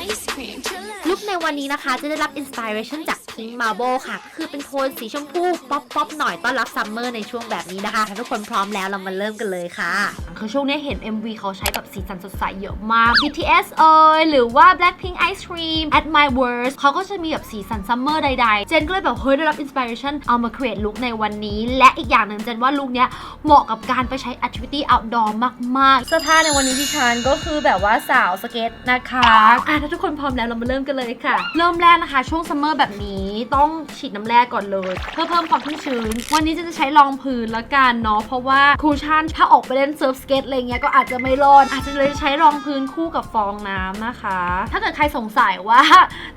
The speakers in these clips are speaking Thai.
ice cream. Chill ลุคในวันนี้นะคะจะได้รับอินสปิเรชันจาก Pink Marble ค่ะ คือเป็นโทนสีชมพูป๊อปป๊อปหน่อยต้อนรับซัมเมอร์ในช่วงแบบนี้นะคะถ้าทุกคนพร้อมแล้วเรามาเริ่มกันเลยค่ะ คือช่วงนี้เห็น MV เขาใช้แบบสีสันสดใสเยอะมาก BTS เอยหรือว่า Blackpink Ice Cream At My Worst เขาก็จะมีแบบสีสันซัมเมอร์ใดๆ เจนก็เลยแบบเฮ้ยได้รับอินสปิเรชันเอามา create ลุคในวันนี้ และอีกอย่างหนึ่งเจนว่าลุคเนี้ยเหมาะกับการไปใช้ activity outdoor มากๆเสื้อผ้าในวันนี้ที่ฉันก็คือแบบว่าสาวสเก็ตนะคะอะถ้าทุกคนพร้อมแล้วเรามาเริ่มกันเลยค่ะ เริ่มแรกนะคะ ช่วงซัมเมอร์แบบนี้ต้องฉีดน้ำแร่ก่อนเลย เพื่อเพิ่มความชุ่มชื้น วันนี้จะจะใช้รองพื้นละกันเนาะเพราะว่าคูชั่นถ้าออกไปเล่นเซิร์ฟสเก็ตอะไรเงี้ยก็อาจจะไม่รอดอาจจะเลยใช้รองพื้นคู่กับฟองน้ำนะคะ ถ้าเกิดใครสงสัยว่า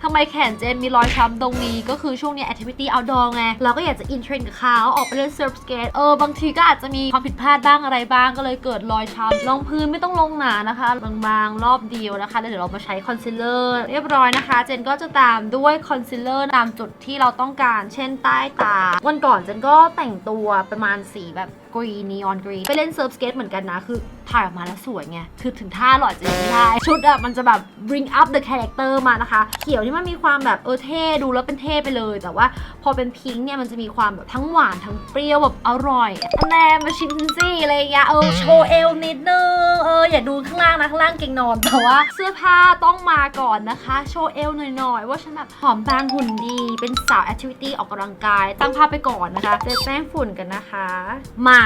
ทำไมแขนเจนมีรอยช้ำตรงนี้ก็คือช่วงนี้ย activity outdoor ไงเราก็อยากจะอินเทรนกับเขาออกไปเล่นเซิร์ฟสเก็ตเออบางทีก็อาจจะมีความผิดพลาดบ้างอะไรบ้างก็เลยเกิดรอยช้ำรองพื้นไม่ต้องลงหนานะคะ บางๆรอบเดียวนะคะแล้วเดี๋ยวเรามาใช้คอนซีลเลอร์เรียบร้อยนะคะ เจนก็จะตามด้วยคอนซีลเลอร์ตามจุดที่เราต้องการ เช่นใต้ตา วันก่อนเจนก็แต่งตัวประมาณสีแบบกรีนนีออนกรีนไปเล่นเซิร์ฟสเก็ตเหมือนกันนะ คือ ถ่ายออกมาแล้วสวยไง คือถึงท่าหล่อจะยังไม่ได้ ชุดอะมันจะแบบ bring up the character มานะคะ เขียวที่มันมีความแบบเออเท่ดูแล้วเป็นเท่ไปเลย แต่ว่าพอเป็นพิงค์เนี่ยมันจะมีความแบบทั้งหวานทั้งเปรี้ยวแบบอร่อยอันแน่มาชิมสิอะไรอย่างเงี้ย เออโชว์เอวนิดนึง เอออย่าดูข้างล่างนะข้างล่างเก่งนอน แต่ว่าเสื้อผ้าต้องมาก่อนนะคะ โชว์เอวหน่อยๆ ว่าฉันแบบหอมบางหุ่นดี เป็นสาวแอคทิวิตี้ออกกำลังกาย ตั้งภาพไปก่อนนะคะเจแป้งฝุ่นกันนะคะ มา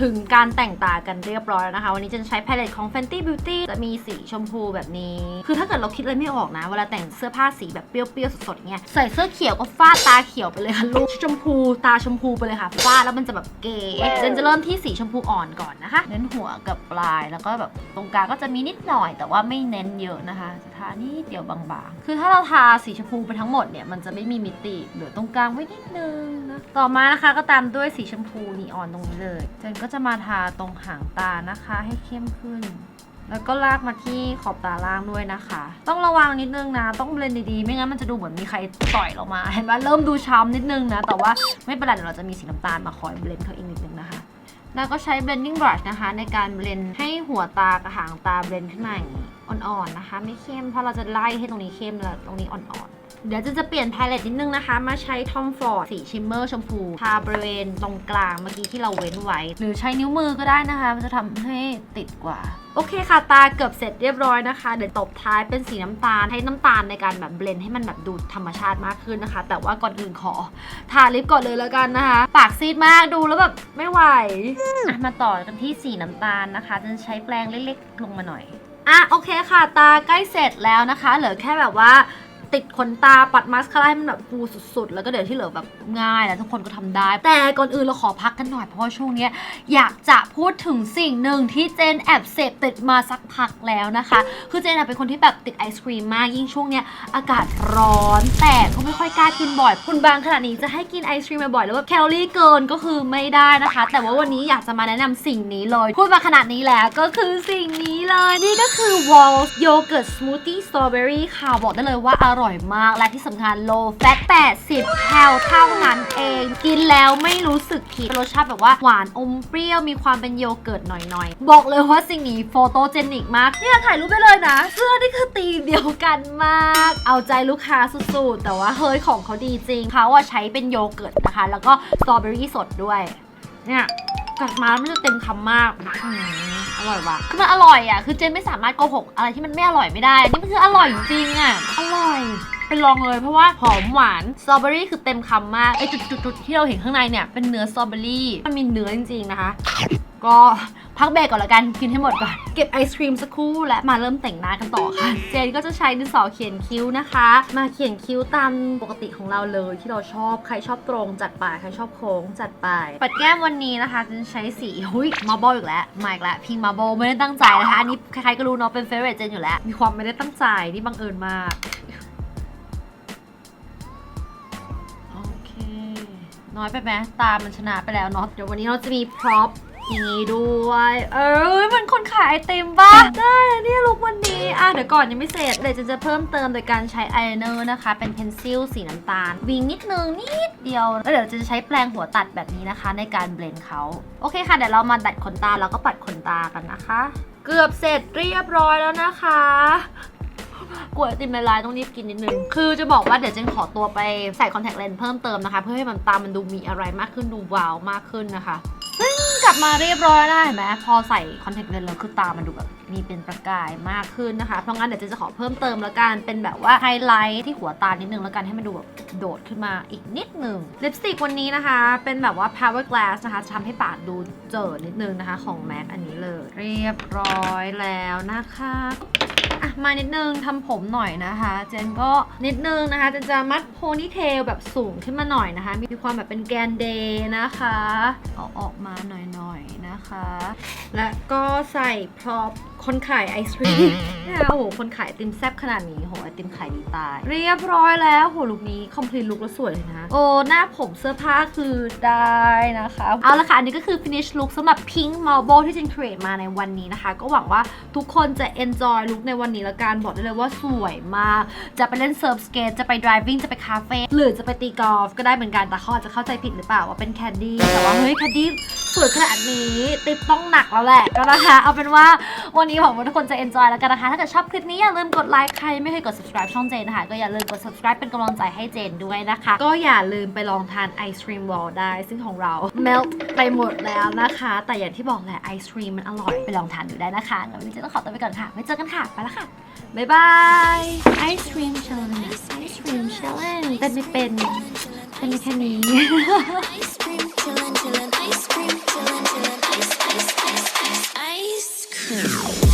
ถึงการแต่งตากันเรียบร้อยแล้วนะคะ วันนี้จะใช้แพลเลตของ Fenty Beauty จะมีสีชมพูแบบนี้ คือถ้าเกิดเราคิดอะไรไม่ออกนะ เวลาแต่งเสื้อผ้าสีแบบเปรี้ยวๆสดๆเงี้ยใส่เสื้อเขียวก็ฟาดตาเขียวไปเลยค่ะลูกชมพูตาชมพูไปเลยค่ะฟาดแล้วมันจะแบบเก๋เจนจะเริ่มที่สีชมพูอ่อนก่อนนะคะ เน้นหัวกับปลายแล้วก็แบบตรงกลางก็จะมีนิดหน่อยแต่ว่าไม่เน้นเยอะนะคะ ทานิดเดียวบางๆ คือถ้าเราทาสีชมพูไปทั้งหมดเนี่ยมันจะไม่มีมิติเหลือตรงกลางไว้นิดนึงนะต่อมานะคะก็ตามด้วยสีชมพูนีออนตรงนี้เลยเจนก็จะมาทาตรงหางตานะคะให้เข้มขึ้นแล้วก็ลากมาที่ขอบตาล่างด้วยนะคะ ต้องระวังนิดนึงนะ ต้องเบลนดีๆ ไม่งั้นมันจะดูเหมือนมีใครต่อยเรามา เห็นไหมเริ่มดูช้ำนิดนึงนะ แต่ว่าไม่เป็นไรเดี๋ยวเราจะมีสีน้ำตาลมาคอยเบลนเขาเอีกนิดนึงนะคะ แล้วก็ใช้ blending brush นะคะ ในการเบลนให้หัวตากับหางตาเบลนขึ้นมาอย่างนี้ อ่อนๆนะคะ ไม่เข้มเพราะเราจะไล่ให้ตรงนี้เข้มแล้วตรงนี้อ่อนๆ เดี๋ยวจะจะเปลี่ยนพาเลตนิดนึงนะคะ มาใช้ Tom Ford สีชิมเมอร์ชมพูทาบริเวณตรงกลางเมื่อกี้ที่เราเว้นไว้ หรือใช้นิ้วมือก็ได้นะคะ มันจะทำให้ติดกว่า โอเคค่ะ ตาเกือบเสร็จเรียบร้อยนะคะ เดี๋ยวตบท้ายเป็นสีน้ำตาลให้น้ำตาลในการแบบเบลนให้มันแบบดูธรรมชาติมากขึ้นนะคะ แต่ว่าก่อนอื่นขอทาลิปก่อนเลยแล้วกันนะคะ ปากซีดมากดูแล้วแบบไม่ไหวมาต่อกันที่สีน้ำตาลนะคะจะใช้แปรงเล็กๆลงมาหน่อย อะโอเคค่ะ ตาใกล้เสร็จแล้วนะคะ เหลือแค่แบบว่า ติดขนตาปัดมาสคาร่าให้มันแบบฟูสุดๆ แล้วก็เดี๋ยวที่เหลือแบบง่ายแล้วทุกคนก็ทำได้ แต่ก่อนอื่นเราขอพักกันหน่อยเพราะว่าช่วงนี้อยากจะพูดถึงสิ่งหนึ่งที่เจนแอบเสพติดมาสักพักแล้วนะคะ คือเจนเป็นคนที่แบบติดไอศครีมมากยิ่งช่วงเนี้ยอากาศร้อนแต่ก็ไม่ค่อยกล้ากินบ่อย คุณบางขนาดนี้จะให้กินไอศครีมบ่อยๆแล้วแบบแคลอรี่เกินก็คือไม่ได้นะคะ แต่ว่าวันนี้อยากจะมาแนะนำสิ่งนี้เลยพูดมาขนาดนี้แล้วก็คือสิ่งนี้เลยนี่ก็คือ Walls Yogurt Smoothie Strawberry ค่ะบอกได้เลยว่าอร่อยมาก และที่สำคัญ low fat 80แคลเท่านั้นเอง กินแล้วไม่รู้สึกผิดรสชาติแบบว่าหวานอมเปรี้ยวมีความเป็นโยเกิร์ตหน่อยๆ บอกเลยว่าสิ่งนี้โฟโตเจนิกมาก เนี่ยถ่ายรูปไปเลยนะ เสื้อนี่คือตีมเดียวกันมาก เอาใจลูกค้าสุดๆ แต่ว่าเฮ้ยของเขาดีจริงเขาอะใช้เป็นโยเกิร์ตนะคะ แล้วก็สตรอเบอรี่สดด้วย เนี่ยกัดมาแล้วมันจะเต็มคำมาก อืมอร่อยว่ะคือมันอร่อยอะ คือเจนไม่สามารถโกหกอะไรที่มันไม่อร่อยไม่ได้อันนี่มันคืออร่อยจริงๆอะ อร่อยไปลองเลยเพราะว่าหอมหวานสตรอเบอรี่คือเต็มคำมากไอ้จุดๆๆที่เราเห็นข้างในเนี่ยเป็นเนื้อสตรอเบอรี่มันมีเนื้อจริงๆนะคะ ก็พักเบรกก่อนละกันกินให้หมดก่อน เก็บไอศครีมสักครู่และมาเริ่มแต่งหน้ากันต่อค่ะ เจนก็จะใช้ดินสอเขียนคิ้วนะคะ มาเขียนคิ้วตามปกติของเราเลยที่เราชอบใครชอบตรงจัดไปใครชอบโค้งจัดไปปัดแก้มวันนี้นะคะเจนใช้สีหุยมาร์บลอีกแล้วมาอีกแล้วพิงมาร์บลไม่ได้ตั้งใจนะคะอันนี้ใครๆก็รู้เนาะเป็นเฟเวอร์เจนอยู่แล้ว มีความไม่ได้ตั้งใจนี่บังเอิญมากโอเคน้อยไปไหมตามันชนะไปแล้วเนาะเดี๋ยววันนี้เราจะมีพร็อพ อย่างนี้ด้วย เออมันคนขายไอติมบ้าได้เนี่ยลุกวันนี้ อะเดี๋ยวก่อนยังไม่เสร็จ เดี๋ยวจะจะเพิ่มเติมโดยการใช้อายไลเนอร์นะคะ เป็นเพนซิลสีน้ำตาล วิงนิดนึงนิดเดียว แล้วเดี๋ยวจะใช้แปรงหัวตัดแบบนี้นะคะ ในการเบลนด์เขาโอเคค่ะ เดี๋ยวเรามาดัดขนตาแล้วก็ปัดขนตากันนะคะ เกือบเสร็จเรียบร้อยแล้วนะคะกล้วไอติมละลายต้องรีบกินนิดนึง คือจะบอกว่าเดี๋ยวเจนขอตัวไปใส่คอนแทคเลนส์เพิ่มเติมนะคะ เพื่อให้มันตามันดูมีอะไรมากขึ้นดูวาวมากขึ้นนะคะ กลับมาเรียบร้อยแล้วเห็นไหมพอใส่คอนแทคเลนส์แล้วคือตามันดูแบบ มีเป็นประกายมากขึ้นนะคะ เพราะงั้นเดี๋ยวเจนจะขอเพิ่มเติมแล้วกัน เป็นแบบว่าไฮไลท์ที่หัวตานิดนึงแล้วกันให้มันดูแบบโดดขึ้นมาอีกนิดหนึ่งลิปสติกวันนี้นะคะ เป็นแบบว่า power glass นะคะทำให้ปากดูเจิดนิดนึงนะคะของ MAC อันนี้เลย เรียบร้อยแล้วนะคะอะมานิดนึงทำผมหน่อยนะคะ เจนก็นิดนึงนะคะเจนจะมัดโพนี่เทลแบบสูงขึ้นมาหน่อยนะคะ มีความแบบเป็นแกนเดย์นะคะเอาออกมาหน่อยๆนะคะ และก็ใส่พร็อพ คนขายไอศครีมโอ้โห คนขายไอติมแซบขนาดนี้โหไอติมขายดีตาย เรียบร้อยแล้วโหลุคนี้คอมพลีทลุคแล้วสวยเลยนะ โอ้ หน้าผมเสื้อผ้าคือได้นะคะ เอาละค่ะ อันนี้ก็คือ finish look สำหรับ Pink Marble ที่จิน create มาในวันนี้นะคะ ก็หวังว่าทุกคนจะ enjoy look ในวันนี้ละกันบอกได้เลยว่าสวยมาก จะไปเล่นเซิร์ฟสเกตจะไป driving จะไปคาเฟ่หรือจะไปตีกอล์ฟก็ได้เหมือนกันแต่เขาอาจจะเข้าใจผิดหรือเปล่าว่าเป็นแคดดี้แต่ว่าเฮ้ยแคดดี้สวยขนาดนี้ติปต้องหนักแล้วแหละก็นะคะเอาเป็นว่าวันนี้หวังว่าทุกคนจะ enjoy แล้วกันนะคะ ถ้าเกิดชอบคลิปนี้อย่าลืมกดไลค์ใครไม่เคยกด subscribe ช่องเจนนะคะ ก็อย่าลืมกด subscribe เป็นกำลังใจให้เจนด้วยนะคะ ก็อย่าลืมไปลองทานไอศครีมวอลได้ ซึ่งของเรา melt ไปหมดแล้วนะคะ แต่อย่างที่บอกแหละไอศครีมมันอร่อยไปลองทานดูได้นะคะงั้นวันนี้เจนต้องขอตัวไปก่อนค่ะไว้เจอกันค่ะไปแล้วค่ะบายบายไอศครีม challenge ไอศครีม challenge เต้นไม่เป็นเป็นแค่นี้ Ice Cream Challenge Ice cream Challenge ice, ice, ice, ice, ice cream.